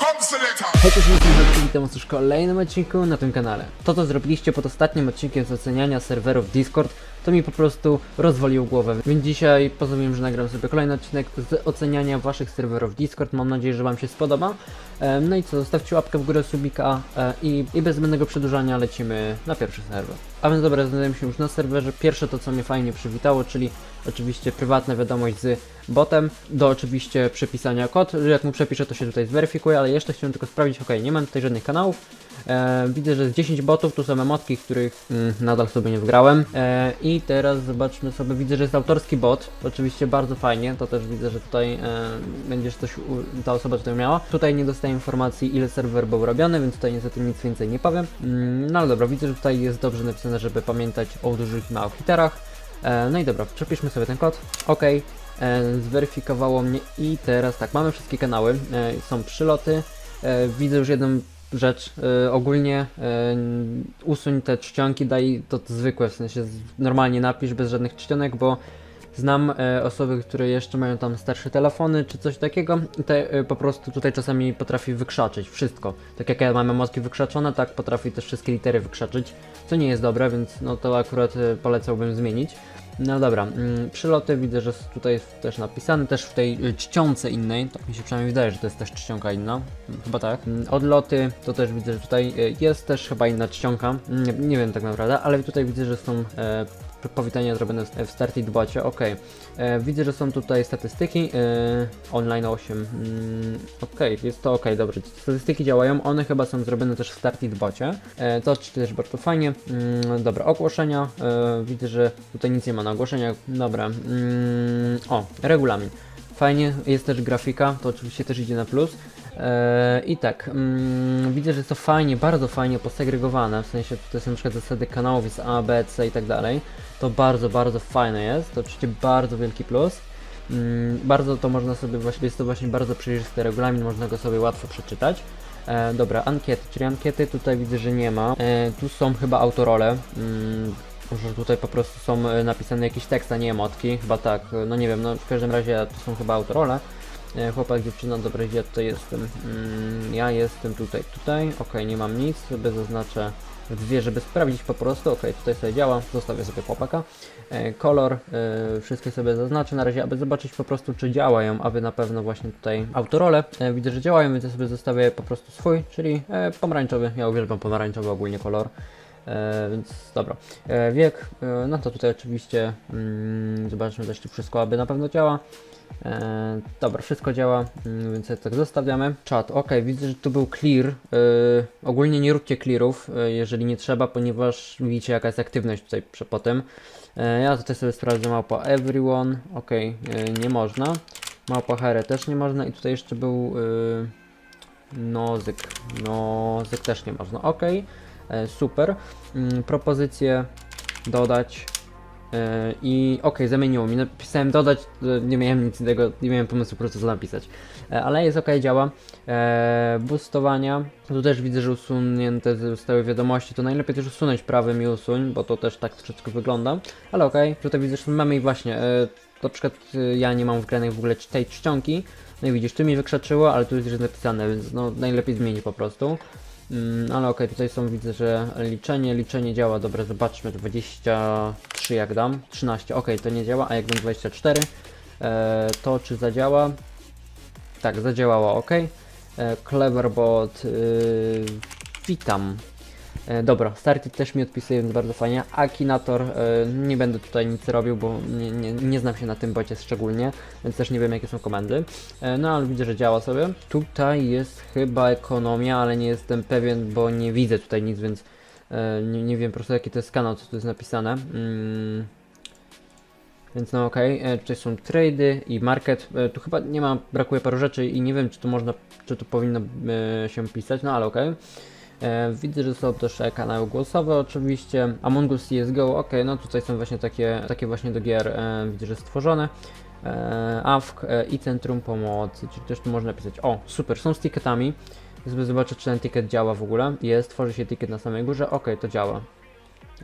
Ho! Hej, witam witam was już w kolejnym odcinku na tym kanale. To, co zrobiliście pod ostatnim odcinkiem z oceniania serwerów Discord, to mi po prostu rozwaliło głowę. Więc dzisiaj pozwoliłem, że nagram sobie kolejny odcinek z oceniania waszych serwerów Discord. Mam nadzieję, że wam się spodoba. No i co, zostawcie łapkę w górę, subika e, i, i bez zbędnego przedłużania lecimy na pierwszy serwer. A więc dobra, znajdujemy się już na serwerze. Pierwsze to, co mnie fajnie przywitało, czyli oczywiście prywatna wiadomość z botem, do oczywiście przepisania kod. Jak mu przepiszę, to się tutaj zweryfikuje, ale jeszcze chciałem tylko sprawdzić, ok, nie mam tutaj żadnych kanałów. E, widzę, że jest 10 botów, tu są emotki, których mm, nadal sobie nie wgrałem. E, I teraz zobaczmy sobie, widzę, że jest autorski bot, oczywiście bardzo fajnie, to też widzę, że tutaj e, będziesz coś, u, ta osoba tutaj miała. Tutaj nie dostaję informacji, ile serwer był robiony, więc tutaj niestety nic więcej nie powiem. Mm, no ale dobra, widzę, że tutaj jest dobrze napisane, żeby pamiętać o dużych i małych literach. E, no i dobra, przepiszmy sobie ten kod. OK. E, zweryfikowało mnie i teraz tak, mamy wszystkie kanały, e, są przyloty. E, widzę już jedną rzecz. E, ogólnie e, usuń te czcionki, daj to zwykłe, w sensie normalnie napisz bez żadnych czcionek, bo znam osoby, które jeszcze mają tam starsze telefony czy coś takiego i te po prostu tutaj czasami potrafi wykrzaczyć wszystko. Tak jak ja mam emotki wykrzaczone, tak potrafi też wszystkie litery wykrzaczyć, co nie jest dobre, więc no to akurat polecałbym zmienić. No dobra, mm, przyloty widzę, że tutaj jest też napisane, też w tej y, czcionce innej, tak mi się przynajmniej wydaje, że to jest też czcionka inna, Mm, chyba tak. Mm, Odloty, to też widzę, że tutaj y, jest też chyba inna czcionka, nie, nie wiem tak naprawdę, ale tutaj widzę, że są e, p- powitania zrobione w- Started Bocie, ok. E, widzę, że są tutaj statystyki, e, online 8, mm, ok, jest to ok, dobrze, statystyki działają, one chyba są zrobione też w Started Bocie, e, to też bardzo fajnie, mm, dobra, ogłoszenia, e, widzę, że tutaj nic nie ma na ogłoszeniach, dobra, mm, o, regulamin. Fajnie, jest też grafika, to oczywiście też idzie na plus. E, I tak, mm, widzę, że to fajnie, bardzo fajnie posegregowane, w sensie tutaj są na przykład zasady kanałów, jest A, B, C i tak dalej. To bardzo, bardzo fajne jest, to oczywiście bardzo wielki plus. Mm, bardzo to można sobie, jest to właśnie bardzo przejrzysty regulamin, można go sobie łatwo przeczytać. E, dobra, ankiety, czyli ankiety tutaj widzę, że nie ma. E, tu są chyba autorole. Mm, tutaj po prostu są e, napisane jakieś teksty, a nie emotki, chyba tak, no nie wiem, no w każdym razie to są chyba autorole. E, Chłopak, dziewczyna, dobra, gdzie ja tutaj jestem? Mm, ja jestem tutaj, tutaj, ok, nie mam nic, sobie zaznaczę dwie, żeby sprawdzić po prostu, ok, tutaj sobie działa, zostawię sobie chłopaka. E, kolor, e, wszystkie sobie zaznaczę na razie, aby zobaczyć po prostu, czy działają, aby na pewno właśnie tutaj autorole, e, widzę, że działają, więc ja sobie zostawię po prostu swój, czyli e, pomarańczowy, ja uwielbiam pomarańczowy ogólnie kolor. E, więc dobra. E, wiek, e, no to tutaj oczywiście mm, zobaczmy też tu wszystko, aby na pewno działa. E, dobra, wszystko działa, mm, więc tak zostawiamy. Czat, ok, widzę, że tu był clear. E, ogólnie nie róbcie clearów, e, jeżeli nie trzeba, ponieważ widzicie jaka jest aktywność tutaj po tym. E, ja tutaj sobie sprawdzę małpa everyone, ok, e, nie można. Małpa here też nie można i tutaj jeszcze był e, nozyk, nozyk też nie można, ok. E, super. Mm, propozycje dodać. E, I ok, zamieniło mi. Napisałem dodać, e, nie miałem nic innego, nie miałem pomysłu po prostu co napisać. Ale jest ok, działa. Boostowania. Tu też widzę, że usunięte zostały wiadomości. To najlepiej też usunąć prawym i usuń, bo to też tak troszeczkę wygląda. Ale ok, tutaj widzę, że mamy i właśnie. Na przykład ja nie mam wgranej w ogóle tej czcionki. No i widzisz, tu mi wykrzaczyło, ale tu jest już napisane, więc no najlepiej zmienić po prostu. Mm, ale okej, tutaj są, widzę, że liczenie, liczenie działa, dobra, zobaczmy, 23 jak dam, 13, okej, to nie działa, a jak dam 24, e, to czy zadziała? Tak, zadziałało, okej. E, Cleverbot, y, witam. E, dobra, Started też mi odpisuje, więc bardzo fajnie. Akinator, e, nie będę tutaj nic robił, bo nie, nie, nie znam się na tym bocie szczególnie, więc też nie wiem jakie są komendy. E, no ale widzę, że działa sobie. Tutaj jest chyba ekonomia, ale nie jestem pewien, bo nie widzę tutaj nic, więc nie, nie wiem po prostu jaki to jest kanał, co tu jest napisane. Mm. Więc no okej, okay. tutaj są trady i market. Tu chyba nie ma, brakuje paru rzeczy i nie wiem czy to można, czy to powinno się pisać, no ale okej. E, widzę, że są też e, kanały głosowe oczywiście. Among Us CSGO, ok, no tutaj są właśnie takie, takie właśnie do gier, e, widzę, że stworzone. E, AFK e, i Centrum Pomocy, czyli też tu można pisać. O, super, są z ticketami. Żeby zobaczyć, czy ten ticket działa w ogóle. Jest, tworzy się ticket na samej górze, ok, to działa.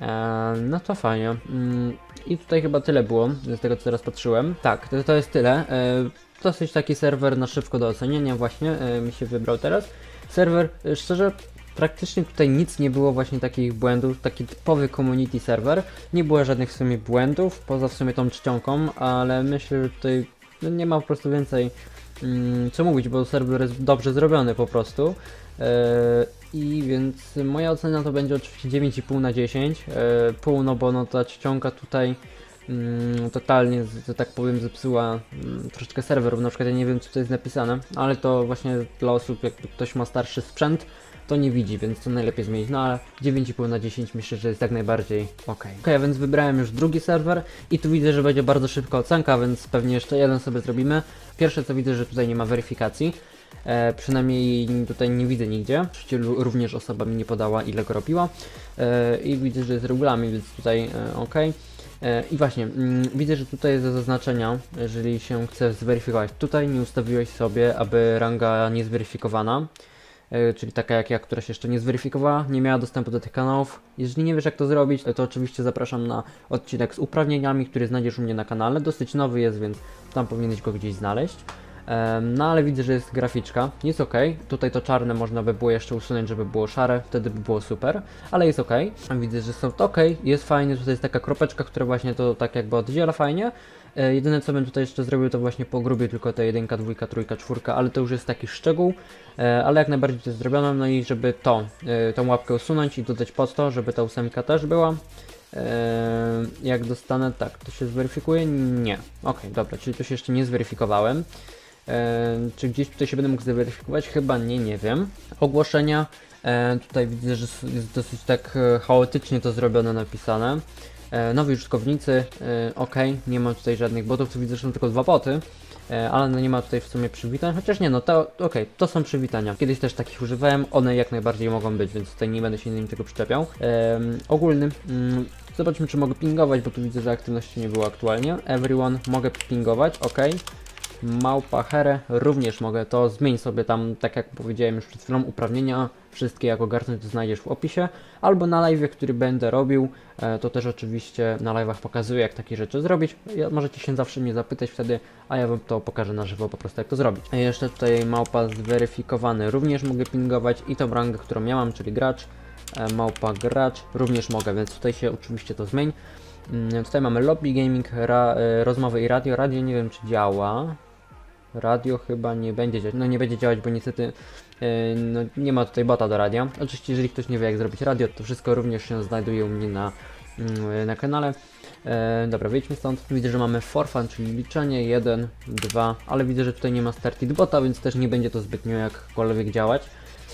E, no to fajnie. Mm, I tutaj chyba tyle było, z tego co teraz patrzyłem. Tak, to, to jest tyle. E, dosyć taki serwer na szybko do ocenienia właśnie e, mi się wybrał teraz. Serwer, e, szczerze, praktycznie tutaj nic nie było właśnie takich błędów, taki typowy community serwer. Nie było żadnych w sumie błędów, poza w sumie tą czcionką, ale myślę, że tutaj no, nie ma po prostu więcej mm, co mówić, bo serwer jest dobrze zrobiony po prostu. E, I więc moja ocena to będzie oczywiście 9,5 na 10. E, pół, no bo no ta czcionka tutaj mm, totalnie, że tak powiem, zepsuła mm, troszeczkę serwer, bo na przykład ja nie wiem co to jest napisane, ale to właśnie dla osób, jakby ktoś ma starszy sprzęt, to nie widzi, więc to najlepiej zmienić, no ale 9,5 na 10 myślę, że jest jak najbardziej ok. Ok, więc wybrałem już drugi serwer i tu widzę, że będzie bardzo szybka ocenka, więc pewnie jeszcze jeden sobie zrobimy. Pierwsze co widzę, że tutaj nie ma weryfikacji. E, przynajmniej tutaj nie widzę nigdzie. Oczywiście również osoba mi nie podała ile go robiła. E, I widzę, że jest regulamin, więc tutaj e, ok. E, I właśnie, mm, widzę, że tutaj jest do zaznaczenia, jeżeli się chce zweryfikować. Tutaj nie ustawiłeś sobie, aby ranga niezweryfikowana, czyli taka jak ja, która się jeszcze nie zweryfikowała, nie miała dostępu do tych kanałów. Jeżeli nie wiesz jak to zrobić, to oczywiście zapraszam na odcinek z uprawnieniami, który znajdziesz u mnie na kanale. Dosyć nowy jest, więc tam powinieneś go gdzieś znaleźć. No ale widzę, że jest graficzka, jest ok. Tutaj to czarne można by było jeszcze usunąć, żeby było szare, wtedy by było super, ale jest ok. Widzę, że są ok, jest fajnie, tutaj jest taka kropeczka, która właśnie to tak jakby oddziela fajnie. E, jedyne co bym tutaj jeszcze zrobił to właśnie pogrubię tylko te jedynka, dwójka, trójka, czwórka, ale to już jest taki szczegół, e, ale jak najbardziej to jest zrobione, no i żeby to, e, tą łapkę usunąć i dodać pod to, żeby ta ósemka też była. Jak dostanę, tak, to się zweryfikuje? Nie. Okej, dobra, czyli to się jeszcze nie zweryfikowałem. Czy gdzieś tutaj się będę mógł zweryfikować? Chyba nie, nie wiem. Ogłoszenia. Tutaj widzę, że jest dosyć tak chaotycznie to zrobione, napisane. Eee, nowi użytkownicy, e, ok, nie ma tutaj żadnych botów, tu widzę, że są tylko dwa boty. E, ale no nie ma tutaj w sumie przywitań, chociaż nie, no to okej, to są przywitania. Kiedyś też takich używałem, one jak najbardziej mogą być, więc tutaj nie będę się do niczego przyczepiał. Em, ogólny, mm, zobaczmy czy mogę pingować, bo tu widzę, że aktywności nie było aktualnie. Everyone mogę pingować, ok. Małpa Here również mogę to, zmień sobie tam, tak jak powiedziałem już przed chwilą, uprawnienia, wszystkie jak ogarnąć to znajdziesz w opisie, albo na live, który będę robił, e, to też oczywiście na live'ach pokazuję jak takie rzeczy zrobić, możecie się zawsze mnie zapytać wtedy, a ja wam to pokażę na żywo po prostu jak to zrobić. A jeszcze tutaj małpa zweryfikowany. Również mogę pingować i tą rangę, którą ja mam, czyli gracz, e, małpa gracz, również mogę, więc tutaj się oczywiście to zmień. Mm, Tutaj mamy lobby gaming, ra, e, rozmowy i radio. Radio nie wiem czy działa. Radio chyba nie będzie działać. No nie będzie działać, bo niestety e, no, nie ma tutaj bota do radia. Oczywiście jeżeli ktoś nie wie jak zrobić radio, to wszystko również się znajduje u mnie na, mm, na kanale. E, dobra, wyjdźmy stąd. Widzę, że mamy for fun, czyli liczenie 1, 2, ale widzę, że tutaj nie ma started bota, więc też nie będzie to zbytnio jakkolwiek działać.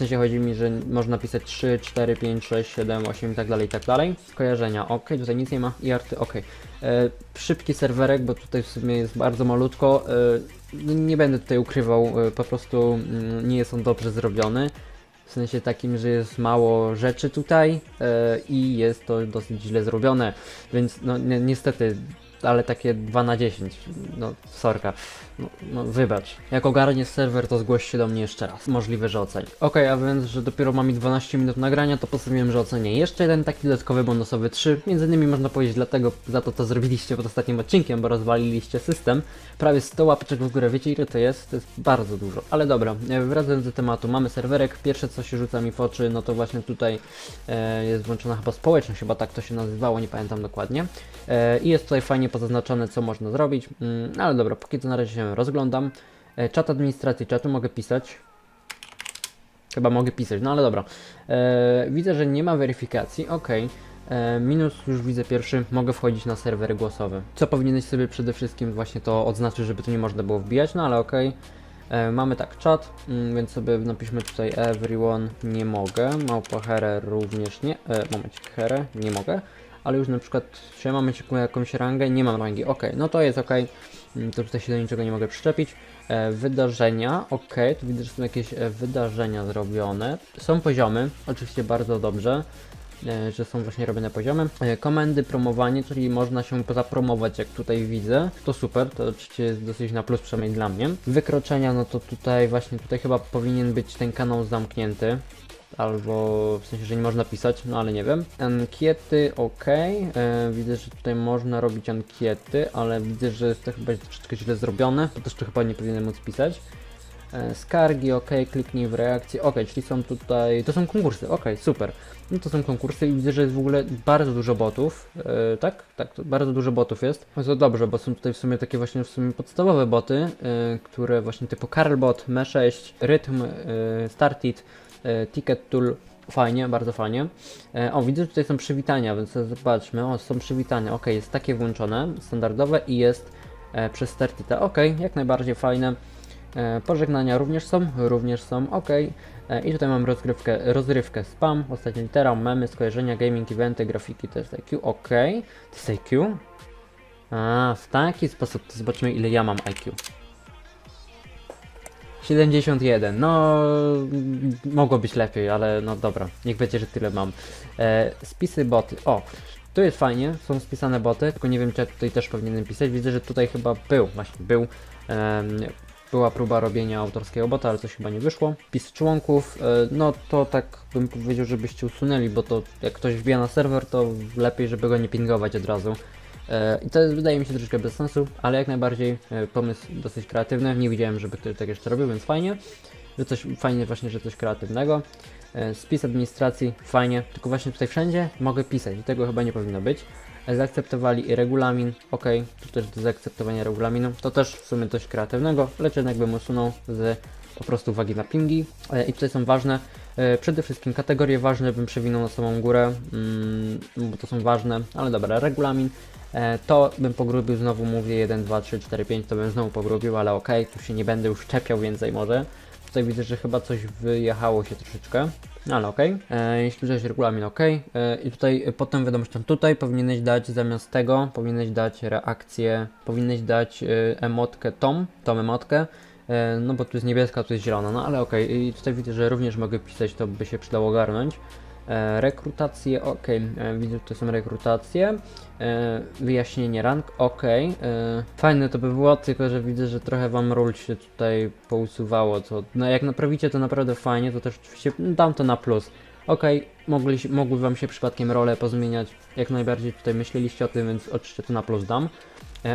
Sensie chodzi mi, że można pisać 3, 4, 5, 6, 7, 8 i tak dalej, i tak dalej. Skojarzenia, ok, tutaj nic nie ma i arty, ok. E, szybki serwerek, bo tutaj w sumie jest bardzo malutko. E, no nie będę tutaj ukrywał, e, po prostu mm, nie jest on dobrze zrobiony. W sensie takim, że jest mało rzeczy tutaj e, i jest to dosyć źle zrobione, więc no ni niestety, ale takie 2 na 10, no sorka, no, no wybacz. Jak ogarniesz serwer, to zgłoś się do mnie jeszcze raz, możliwe, że oceni. Okej, a więc, że dopiero mam mi 12 minut nagrania, to postanowiłem, że ocenię jeszcze jeden taki dodatkowy bonusowy 3, między innymi można powiedzieć dlatego, za to to zrobiliście pod ostatnim odcinkiem, bo rozwaliliście system, prawie 100 łapeczek w górę, wiecie ile to jest? To jest bardzo dużo, ale dobra, e, wracając do tematu, mamy serwerek, pierwsze co się rzuca mi w oczy, no to właśnie tutaj e, jest włączona chyba społeczność, chyba tak to się nazywało, nie pamiętam dokładnie. E, I jest tutaj fajnie pozaznaczone, co można zrobić, mm, ale dobra, póki co na razie się rozglądam. E, czat administracji czatu mogę pisać. Chyba mogę pisać, no ale dobra. E, widzę, że nie ma weryfikacji, ok. E, minus już widzę pierwszy, mogę wchodzić na serwer głosowy. Co powinieneś sobie przede wszystkim właśnie to odznaczyć, żeby tu nie można było wbijać, no ale ok. Mamy tak czat, mm, więc sobie napiszmy tutaj everyone, nie mogę. Małpa here również nie, e, momencik, here, nie mogę. Ale już na przykład, czy ja mam jakąś rangę? Nie mam rangi, ok, no to jest ok. Mm, To tutaj się do niczego nie mogę przyczepić. E, wydarzenia, ok, tu widzę, że są jakieś e, wydarzenia zrobione. Są poziomy, oczywiście bardzo dobrze, e, że są właśnie robione poziomy. E, komendy, promowanie, czyli można się zapromować, jak tutaj widzę. To super, to oczywiście jest dosyć na plus, przynajmniej dla mnie. Wykroczenia, no to tutaj właśnie, tutaj chyba powinien być ten kanał zamknięty. Albo w sensie, że nie można pisać, no ale nie wiem. Ankiety, ok. E, widzę, że tutaj można robić ankiety, ale widzę, że jest to chyba troszeczkę źle zrobione, bo też tu chyba nie powinienem móc pisać. E, Skargi, ok, kliknij w reakcję, ok, czyli są tutaj, to są konkursy, ok, super. No to są konkursy i widzę, że jest w ogóle bardzo dużo botów, e, tak? Tak, to bardzo dużo botów jest. To dobrze, bo są tutaj w sumie takie właśnie w sumie podstawowe boty, e, które właśnie typu Carlbot, Me6, Rytm, e, Startit, Ticket Tool, fajnie, bardzo fajnie. E, o, widzę, że tutaj są przywitania, więc zobaczmy, o, są przywitania, ok, jest takie włączone, standardowe i jest e, przez Startita, ok, jak najbardziej fajne. E, Pożegnania również są, również są, ok. E, I tutaj mam rozgrywkę, rozrywkę spam, ostatnia litera, memy, skojarzenia, gaming, eventy, grafiki, to jest IQ, ok. To jest IQ? A, w taki sposób, to zobaczmy ile ja mam IQ. 71, no mogło być lepiej, ale no dobra, niech będzie, że tyle mam. E, spisy boty, o, tu jest fajnie, są spisane boty, tylko nie wiem czy ja tutaj też powinienem pisać, widzę, że tutaj chyba był, właśnie był, em, była próba robienia autorskiego bota, ale coś chyba nie wyszło. Wpis członków, e, no to tak bym powiedział, żebyście usunęli, bo to jak ktoś wbija na serwer, to lepiej, żeby go nie pingować od razu. E, I to jest, wydaje mi się troszeczkę bez sensu, ale jak najbardziej e, pomysł dosyć kreatywny. Nie widziałem, żeby ktoś tak jeszcze robił, więc fajnie. Że coś fajnie właśnie, że coś kreatywnego. E, Spis administracji, fajnie, tylko właśnie tutaj wszędzie mogę pisać i tego chyba nie powinno być. E, Zaakceptowali regulamin, ok, tu też do zaakceptowania regulaminu, to też w sumie coś kreatywnego, lecz jednak bym usunął z po prostu uwagi na pingi. E, I tutaj są ważne, przede wszystkim kategorie ważne bym przewinął na samą górę, mm, bo to są ważne, ale dobra, regulamin. To bym pogrubił, znowu mówię 1, 2, 3, 4, 5, to bym znowu pogrubił, ale ok, tu się nie będę już czepiał więcej może. Tutaj widzę, że chyba coś wyjechało się troszeczkę. No ale okej. E, Jeśli jest regulamin, ok. E, I tutaj e, potem wiadomością tutaj powinieneś dać zamiast tego, powinieneś dać reakcję, powinieneś dać e, emotkę tom, tą emotkę. E, no bo tu jest niebieska, tu jest zielona, no ale okej. I tutaj widzę, że również mogę pisać, to by się przydało ogarnąć. E, rekrutacje, ok, e, widzę, że to są rekrutacje, e, wyjaśnienie rank, ok, fajne to by było, tylko że widzę, że trochę wam ról się tutaj pousuwało, to no, jak naprawicie to naprawdę fajnie, to też oczywiście dam to na plus. Ok, mogli, mogły wam się przypadkiem role pozmieniać, jak najbardziej tutaj myśleliście o tym, więc oczywiście to na plus dam.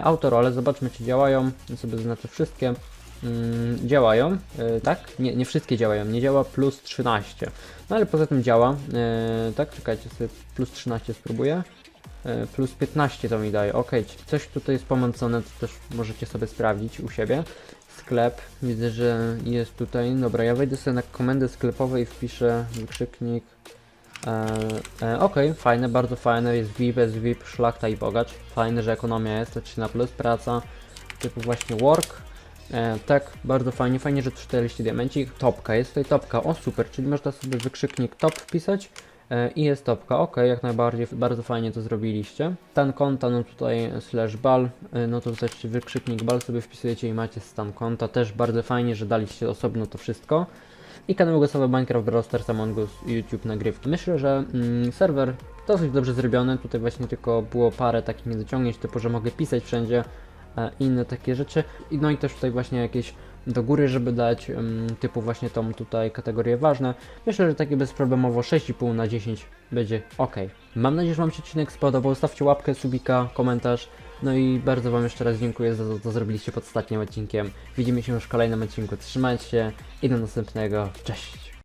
Autorole, zobaczmy czy działają, sobie zaznaczę wszystkie. Mm, działają, e, tak? Nie, nie wszystkie działają, nie działa plus 13. No ale poza tym działa, e, tak? Czekajcie sobie, plus 13 spróbuję. E, plus 15 to mi daje, ok, coś tutaj jest pomącone, to też możecie sobie sprawdzić u siebie. Sklep, widzę, że jest tutaj, dobra, ja wejdę sobie na komendę sklepową i wpiszę wykrzyknik. Ok, fajne, bardzo fajne, jest VIP, jest VIP, szlachta i bogacz. Fajne, że ekonomia jest, to 3 na plus, praca, typu właśnie work. E, tak, bardzo fajnie, fajnie, że 40 diamencik. Topka, jest tutaj topka, o super, czyli można sobie wykrzyknik top wpisać e, i jest topka, ok, jak najbardziej, bardzo fajnie to zrobiliście. Stan konta, no tutaj slash bal, e, no to też wykrzyknik bal sobie wpisujecie i macie stan konta, też bardzo fajnie, że daliście osobno to wszystko. I kanał głosowy Minecraft, Brawl Stars, Among Us, YouTube, nagrywki. Myślę, że mm, serwer dosyć dobrze zrobiony, tutaj właśnie tylko było parę takich niedociągnięć, typu, że mogę pisać wszędzie, inne takie rzeczy. No i też tutaj właśnie jakieś do góry, żeby dać typu właśnie tą tutaj kategorię ważne. Myślę, że takie bezproblemowo 6,5 na 10 będzie ok. Mam nadzieję, że Wam się odcinek spodobał. Stawcie łapkę, subika, komentarz. No i bardzo Wam jeszcze raz dziękuję za to, co zrobiliście pod ostatnim odcinkiem. Widzimy się już w kolejnym odcinku. Trzymajcie się i do następnego. Cześć!